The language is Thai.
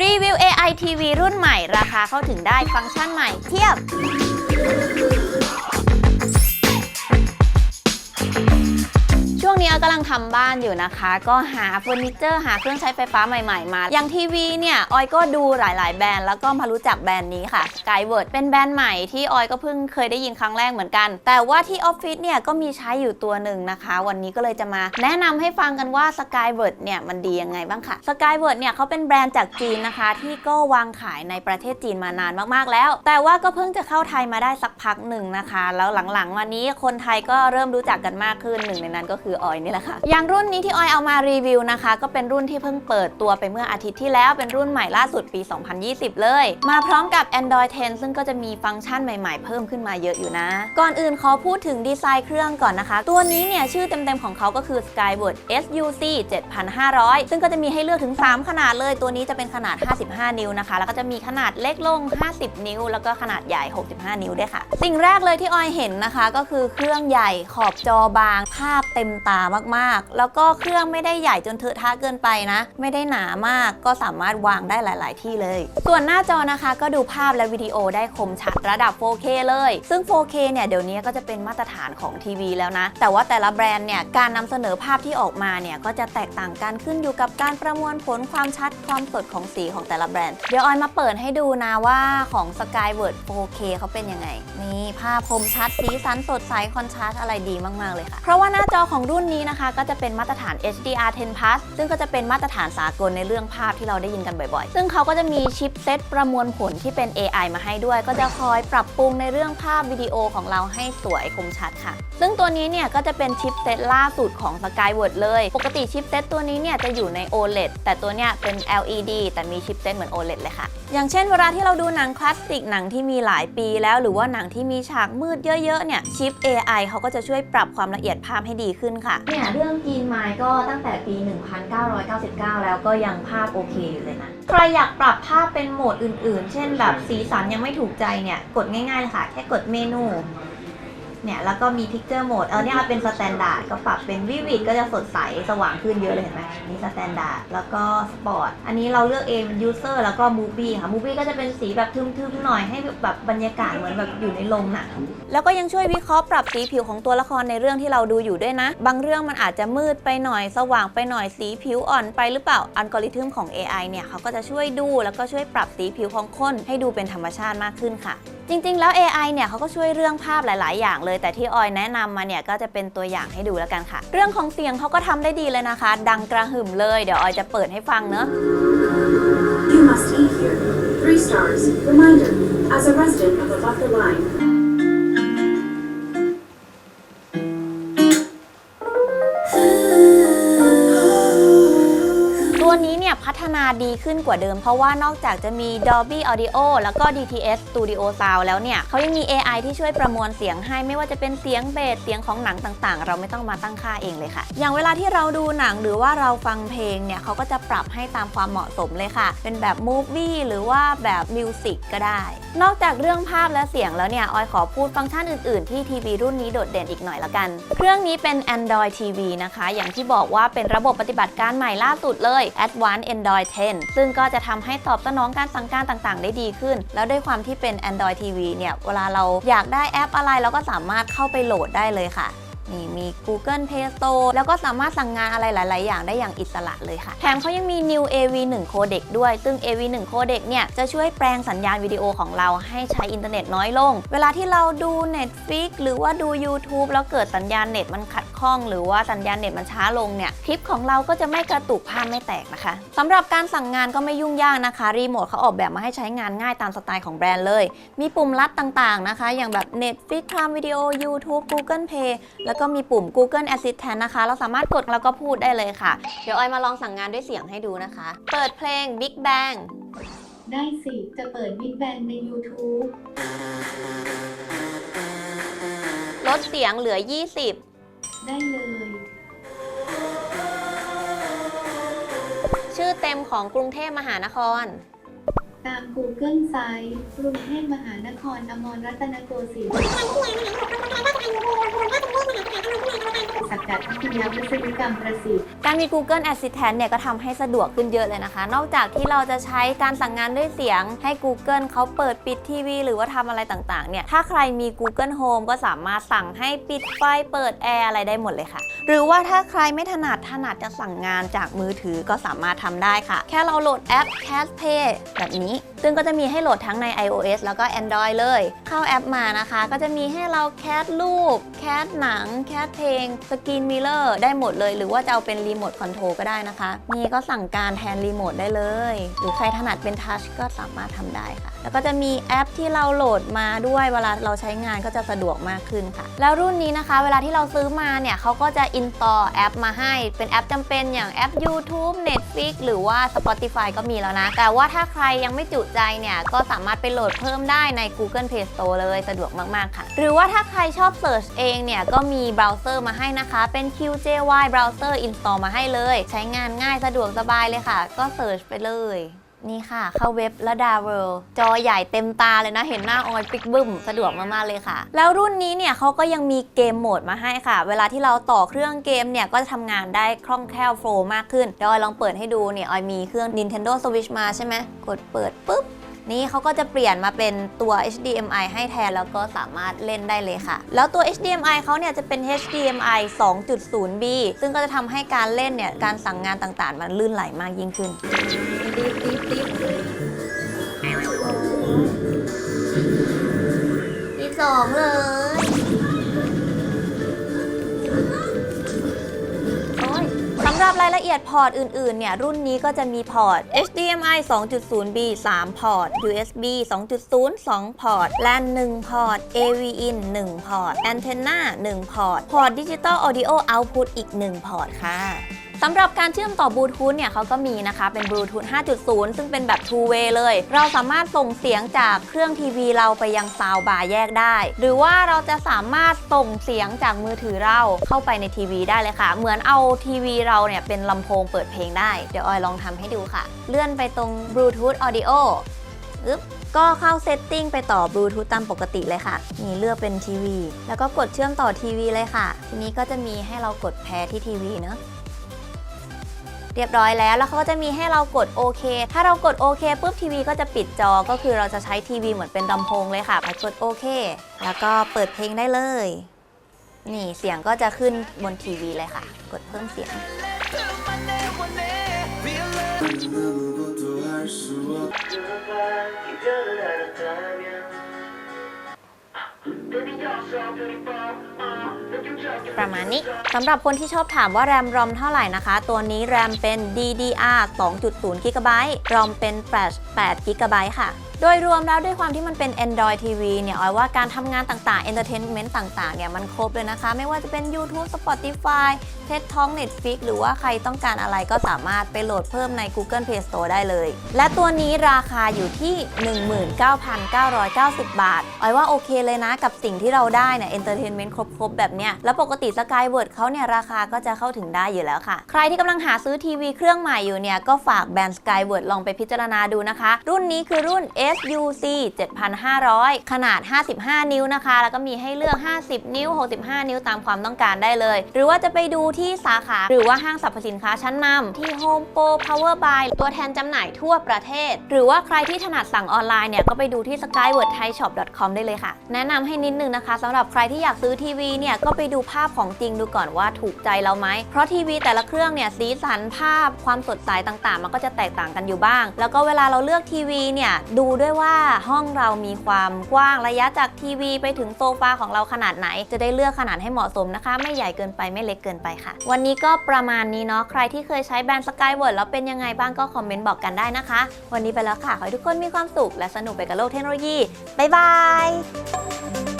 รีวิว AI TV รุ่นใหม่ราคาเข้าถึงได้ฟังก์ชันใหม่เทียบ วงนี้ออยกำลังทำบ้านอยู่นะคะ ก็หาเฟอร์นิเจอร์หาเครื่องใช้ไฟฟ้าใหม่ๆมา อย่างทีวีเนี่ยออยก็ดูหลาย ๆ แบรนด์แล้วก็มารู้จักแบรนด์นี้ค่ะ Skyward เป็นแบรนด์ใหม่ที่ออยก็เพิ่งเคยได้ยินครั้งแรกเหมือนกัน แต่ว่าที่ออฟฟิศเนี่ยก็มีใช้อยู่ตัวหนึ่งนะคะ วันนี้ก็เลยจะมา แนะนำให้ฟังกันว่า Skyward เนี่ยมันดียังไงบ้างค่ะ Skyward เนี่ยเขาเป็นแบรนด์จากจีนนะคะ ที่ก็วางขายในประเทศจีนมานานมากๆแล้ว แต่ว่าก็เพิ่งจะเข้าไทยมาได้สักพักหนึ่งนะคะ แล้วหลังๆมานี้คนไทยก็เริ่มรู้จักกันมากขึ้นหนึ่งในนั้นก็คือออยนี่แหละค่ะ อย่างรุ่นนี้ที่ออยเอามารีวิวนะคะ ก็เป็นรุ่นที่เพิ่งเปิดตัวไปเมื่ออาทิตย์ที่แล้วเป็นรุ่นใหม่ล่าสุดปี 2020 เลย มาพร้อมกับ Android 10 ซึ่งก็จะมีฟังก์ชันใหม่ๆ เพิ่มขึ้นมาเยอะอยู่นะ ก่อนอื่นขอพูดถึงดีไซน์เครื่องก่อนนะคะ ตัวนี้เนี่ยชื่อเต็มๆของเขาก็คือ Skyward SUC 7500 ซึ่งก็จะมีให้เลือกถึง 3 ขนาดเลย ตัวนี้จะเป็นขนาด 55 นิ้วนะคะ แล้วก็จะมีขนาดเล็กลง 50 นิ้ว แล้วก็ขนาดใหญ่ 65 นิ้วด้วยค่ะ สิ่งแรกเลยที่ออยเห็นนะคะ ก็คือเครื่องใหญ่ขอบจอบางภาพเต็มตามากๆ แล้วก็เครื่องไม่ได้ใหญ่จนเทอะทะเกินไปนะ ไม่ได้หนามากก็สามารถวางได้หลาย ๆ ที่เลย ส่วนหน้าจอนะคะก็ดูภาพและวิดีโอได้คมชัดระดับ 4K เลย ซึ่ง 4K เนี่ยเดี๋ยวนี้ก็จะเป็นมาตรฐานของทีวีแล้วนะ แต่ว่าแต่ละแบรนด์เนี่ยการนำเสนอภาพที่ออกมาเนี่ยก็จะแตกต่างกันขึ้นอยู่กับการประมวลผลความชัดความสดของสีของแต่ละแบรนด์ เดี๋ยวออยมาเปิดให้ดูนะว่าของ Skyward 4K เขาเป็นยังไง นี่ภาพคมชัดสีสันสดใสคอนทราสต์อะไรดีมาก ๆ เลยค่ะ เพราะว่าหน้าจอของรุ่นนี้นะคะก็จะเป็นมาตรฐาน HDR10 Plus ซึ่งก็จะเป็นมาตรฐานสากลในเรื่องภาพที่เราได้ยินกันบ่อยๆ ซึ่งเขาก็จะมีชิปเซตประมวลผลที่เป็น AI มาให้ด้วย ก็จะคอยปรับปรุงในเรื่องภาพวิดีโอของเราให้สวยคมชัดค่ะ ซึ่งตัวนี้เนี่ยก็จะเป็นชิปเซตล่าสุดของ Skyward เลย ปกติชิปเซตตัวนี้เนี่ยจะอยู่ใน OLED แต่ตัวเนี้ยเป็น LED แต่มีชิปเซตเหมือน OLED เลยค่ะอย่างเช่นเวลาที่เราดูหนังคลาสสิกหนังที่มีหลายปีแล้ว หรือว่าหนังที่มีฉากมืดเยอะๆเนี่ยชิป AI เขาก็จะช่วยปรับความละเอียดภาพให้ดีขึ้นค่ะ เนี่ยเรื่องกีนไมล์ก็ตั้งแต่ปี 1999 แล้วก็ยังภาพโอเคอยู่เลยนะใครอยากปรับภาพเป็นโหมดอื่นๆ เช่นแบบสีสันยังไม่ถูกใจเนี่ยกดง่ายๆเลยค่ะ แค่กดเมนู เนี่ยแล้วก็มี Picture Mode เออเนี่ยเอาเป็นสแตนดาร์ดก็ปรับเป็นวิวิดก็จะสดใสสว่างขึ้นเยอะเลยเห็นไหมนี่สแตนดาร์ดแล้วก็สปอร์ตอันนี้เราเลือกเองเป็น User แล้วก็ Movie ค่ะ Movie ก็จะเป็นสีแบบทึมๆหน่อยให้แบบบรรยากาศเหมือนแบบอยู่ในโรงหนังแล้วก็ยังช่วยวิเคราะห์ปรับสีผิวของตัวละครในเรื่องที่เราดูอยู่ด้วยนะ บางเรื่องมันอาจจะมืดไปหน่อยสว่างไปหน่อยสีผิวอ่อนไปหรือเปล่าอัลกอริทึมของ AI เนี่ยเขาก็จะช่วยดูแล้วก็ช่วยปรับสีผิวของคนให้ดูเป็นธรรมชาติมากขึ้นค่ะ จริงๆ แล้ว AI เนี่ยเขาก็ช่วยเรื่องภาพหลาย ๆ อย่างเลย แต่ที่ออยแนะนำมาเนี่ยก็จะเป็นตัวอย่างให้ดูแล้วกันค่ะ เรื่องของเสียงเขาก็ทำได้ดีเลยนะคะ ดังกระหึ่มเลย เดี๋ยวออยจะเปิดให้ฟังเนอะ You must eat here. Three stars. Reminder, as a resident of above the line, ดีขึ้นกว่าเดิม เพราะว่านอกจากจะมี Dolby Audio แล้วก็ DTS Studio Sound แล้วเนี่ยเขายังมี AI ที่ช่วยประมวลเสียงให้ไม่ว่าจะเป็นเสียงเบสเสียงของหนังต่างๆ เราไม่ต้องมาตั้งค่าเองเลยค่ะ อย่างเวลาที่เราดูหนังหรือว่าเราฟังเพลงเนี่ยเขาก็จะปรับให้ตามความเหมาะสมเลยค่ะ เป็นแบบ Movie หรือว่าแบบมิวสิกก็ได้ นอกจากเรื่องภาพและเสียงแล้วเนี่ยออยขอพูดฟังก์ชันอื่นๆที่ทีวีรุ่นนี้โดดเด่นอีกหน่อยละกัน เครื่องนี้เป็น Android TV นะคะ อย่างที่บอกว่าเป็นระบบปฏิบัติการใหม่ล่าสุดเลย Advanced Android 10 ซึ่งก็จะทำให้ตอบสนองการสั่งการต่างๆ ได้ดีขึ้น แล้วด้วยความที่เป็น Android TV เนี่ย เวลาเราอยากได้แอปอะไรเราก็สามารถเข้าไปโหลดได้เลยค่ะนี่มี Google Play Store แล้วก็สามารถสั่งงานอะไรหลาย ๆ อย่างได้อย่างอิสระเลยค่ะ แถมเขายังมี New AV1 Codec ด้วย ซึ่ง AV1 Codec เนี่ย จะช่วยแปลงสัญญาณวิดีโอของเราให้ใช้อินเทอร์เน็ตน้อยลง เวลาที่เราดู Netflix หรือว่าดู YouTube แล้วเกิดสัญญาณเน็ตมันขัด ข้อง หรือว่าสัญญาณเน็ตมันช้าลงเนี่ยคลิปของเราก็จะไม่กระตุกภาพไม่แตกนะคะสำหรับการสั่งงานก็ไม่ยุ่งยากนะคะ รีโมทเขาออกแบบมาให้ใช้งานง่ายตามสไตล์ของแบรนด์เลย มีปุ่มลัดต่างๆนะคะ อย่างแบบ Netflix Prime Video YouTube Google Play แล้วก็มีปุ่ม Google Assistant นะคะ เราสามารถกดแล้วก็พูดได้เลยค่ะ เดี๋ยวออยมาลองสั่งงานด้วยเสียงให้ดูนะคะ เปิดเพลง Big Bang ได้สิ จะเปิด Big Bang ใน YouTube ลดเสียงเหลือ ได้เลย20ชื่อเต็มของกรุงเทพมหานคร ตาม Google Sites กรุงเทพมหานครอมรรัตนโกสินทร์ สกัดพิทยาวิศวกรรมประสิทธิ์การมี Google Assistant เนี่ยก็ทำให้สะดวกขึ้นเยอะเลยนะคะ นอกจากที่เราจะใช้การสั่งงานด้วยเสียง ให้ Google เขาเปิดปิดทีวี หรือว่าทำอะไรต่างๆเนี่ยถ้าใครมี Google Home ก็สามารถสั่งให้ปิดไฟเปิดแอร์อะไรได้หมดเลยค่ะ หรือว่าถ้าใครไม่ถนัดถนัดจะสั่งงานจากมือถือก็สามารถทำได้ค่ะ แค่เราโหลดแอป CastPay แบบนี้ ซึ่งก็จะมีให้โหลดทั้งใน iOS แล้วก็ Android เลย เข้าแอปมานะคะ ก็จะมีให้เราแคสรูป แคสหนัง แคสเพลงสกรีนมิเลอร์ได้หมดเลย หรือว่าจะเอาเป็นรีโมทคอนโทรลก็ได้นะคะนี่ก็สั่งการแทนรีโมทได้เลย หรือใครถนัดเป็นทัชก็สามารถทำได้ค่ะ แล้วก็จะมีแอปที่เราโหลดมาด้วยเวลาเราใช้งานก็จะสะดวกมากขึ้นค่ะ แล้วรุ่นนี้นะคะ เวลาที่เราซื้อมาเนี่ยเขาก็จะ install แอปมาให้เป็นแอปจำเป็นอย่างแอป YouTube Netflix หรือว่า Spotify ก็มีแล้วนะ แต่ว่าถ้าใครยังไม่จุใจเนี่ยก็สามารถไปโหลดเพิ่มได้ใน Google Play Store เลยสะดวกมากๆค่ะ หรือว่าถ้าใครชอบ Search เองเนี่ยก็มีเบราว์เซอร์มาให้นะคะ เป็น QJY Browser install มาให้เลย ใช้งานง่ายสะดวกสบายเลยค่ะ ก็ Search ไปเลยนี่ค่ะ เข้าเว็บละดาเวิลจอใหญ่เต็มตาเลยนะ เห็นหน้าออยปิกบึ้ม สะดวกมาก ๆ เลยค่ะ แล้วรุ่นนี้เนี่ยเขาก็ยังมีเกมโหมดมาให้ค่ะ เวลาที่เราต่อเครื่องเกมเนี่ย ก็จะทำงานได้คล่องแคล่วโฟล์มากขึ้น เดี๋ยวออยลองเปิดให้ดูเนี่ย ออยมีเครื่อง Nintendo Switch มาใช่ไหมกดเปิดปุ๊บ นี่เขาก็จะเปลี่ยนมาเป็นตัว HDMI ให้แทนแล้วก็สามารถเล่นได้เลยค่ะ แล้วตัว HDMI เขาเนี่ยจะเป็น HDMI 2.0B ซึ่งก็จะทำให้การเล่นเนี่ยการสั่งงานต่างๆ มันลื่นไหลมากยิ่งขึ้นที่สองเลย หรับรายละเอียดพอร์ตอื่นๆ เนี่ย รุ่นนี้ก็จะมีพอร์ต HDMI 2.0B 3 พอร์ต USB 2.0 2 พอร์ต LAN 1 พอร์ต AV in 1 พอร์ต Antenna 1 พอร์ต พอร์ต Digital Audio Output อีก 1 พอร์ตค่ะ สำหรับการเชื่อมต่อบลูทูธเนี่ยเขาก็มีนะคะ เป็นบลูทูธ 5.0 ซึ่งเป็นแบบ two way เลย เราสามารถส่งเสียงจากเครื่องทีวีเราไปยังซาวบาร์แยกได้ หรือว่าเราจะสามารถส่งเสียงจากมือถือเราเข้าไปในทีวีได้เลยค่ะ เหมือนเอาทีวีเราเนี่ยเป็นลำโพงเปิดเพลงได้ เดี๋ยวออยลองทำให้ดูค่ะ เลื่อนไปตรงบลูทูธออดิโออึ๊บก็เข้าเซตติ้งไปต่อบลูทูธตามปกติเลยค่ะนี่เลือกเป็นทีวี แล้วก็กดเชื่อมต่อทีวีเลยค่ะ ทีนี้ก็จะมีให้เรากดแพรที่ทีวีเนอะ เรียบร้อยแล้ว แล้วเขาก็จะมีให้เรากดโอเค ถ้าเรากดโอเคปุ๊บทีวีก็จะปิดจอ ก็คือเราจะใช้ทีวีเหมือนเป็นลำโพงเลยค่ะไปกดโอเค แล้วก็เปิดเพลงได้เลย นี่เสียงก็จะขึ้นบนทีวีเลยค่ะ กดเพิ่มเสียง ประมาณนี้สำหรับคนที่ชอบถามว่าแรมรอมเท่าไหร่นะคะ ตัวนี้แรมเป็น DDR 2.0 g b รอมเป็น Flash 8 g b ค่ะโดยรวมแล้วด้วยความที่มันเป็น Android TV เนี่ยออยว่าการทำงานต่างๆ Entertainment ต่างๆ เนี่ยมันครบเลยนะคะ ไม่ว่าจะเป็น YouTube Spotify TED Talk Netflix หรือว่าใครต้องการอะไรก็สามารถไปโหลดเพิ่มใน Google Play Store ได้เลย และตัวนี้ราคาอยู่ที่ 19,990 บาทออยว่าโอเคเลยนะกับสิ่งที่เราได้เนี่ย Entertainment ครบๆ แบบเนี้ย แล้วปกติ Skyward เขาเนี่ยราคาก็จะเข้าถึงได้อยู่แล้วค่ะ ใครที่กำลังหาซื้อทีวีเครื่องใหม่อยู่เนี่ย ก็ฝากแบรนด์ Skyward ลองไปพิจารณาดูนะคะ รุ่นนี้คือรุ่น SUC 7500 ขนาด 55 นิ้วนะคะ แล้วก็มีให้เลือก 50 นิ้ว 65 นิ้วตามความต้องการได้เลย หรือว่าจะไปดูที่สาขา หรือว่าห้างสรรพสินค้าชั้นนำที่ Home Pro Power Buy ตัวแทนจำหน่ายทั่วประเทศ หรือว่าใครที่ถนัดสั่งออนไลน์เนี่ยก็ไปดูที่ skywardthaishop.com ได้เลยค่ะ แนะนำให้นิดนึงนะคะสำหรับใครที่อยากซื้อทีวีเนี่ยก็ไปดูภาพของจริงดูก่อนว่าถูกใจเราไหม เพราะทีวีแต่ละเครื่องเนี่ยสีสันภาพความสดใสต่างๆ มันก็จะแตกต่างกันอยู่บ้าง แล้วก็เวลาเราเลือกทีวีเนี่ยดูด้วยว่าห้องเรามีความกว้างระยะจากทีวี ไปถึงโซฟาของเราขนาดไหน จะได้เลือกขนาดให้เหมาะสมนะคะ ไม่ใหญ่เกินไปไม่เล็กเกินไปค่ะวันนี้ก็ประมาณนี้เนาะใครที่เคยใช้แบรนด์สกายเวิร์ดแล้วเป็นยังไงบ้างก็คอมเมนต์บอกกันได้นะคะ วันนี้ไปแล้วค่ะ ขอให้ทุกคนมีความสุขและสนุกไปกับโลกเทคโนโลยีบ๊ายบาย